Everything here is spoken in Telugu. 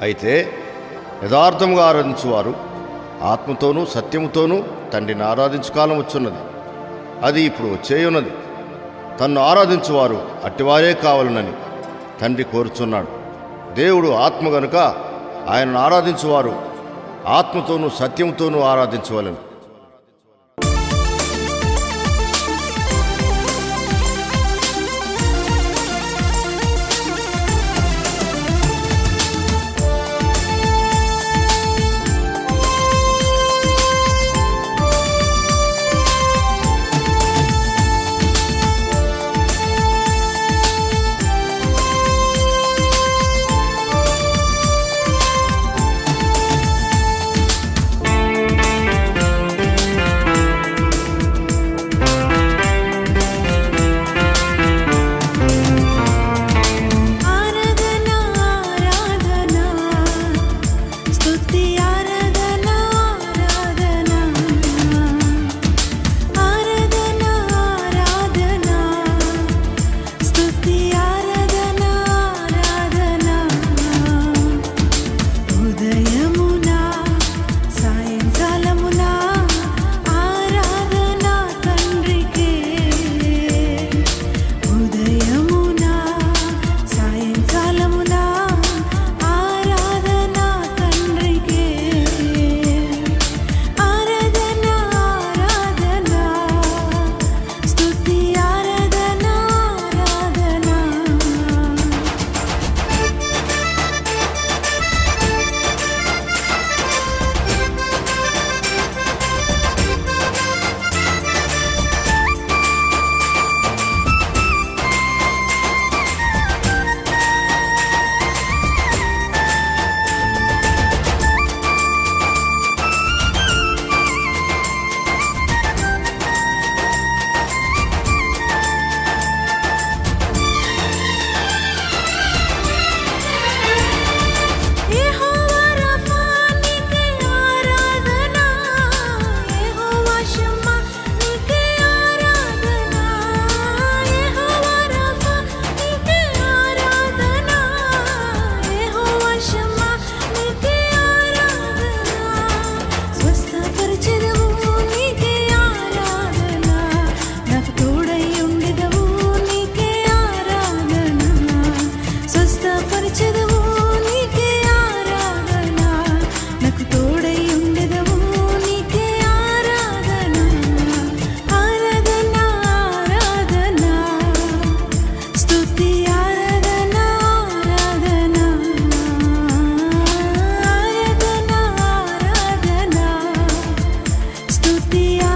అయితే యథార్థముగా ఆరాధించువారు ఆత్మతోనూ సత్యముతోనూ తండ్రిని ఆరాధించు కాలం వచ్చున్నది. అది ఇప్పుడు వచ్చేయున్నది. తన్ను ఆరాధించువారు అట్టివారే కావాలనని తండ్రి కోరుచున్నాడు. దేవుడు ఆత్మ గనుక ఆయనను ఆరాధించువారు ఆత్మతోనూ సత్యంతోనూ ఆరాధించవలను. the días.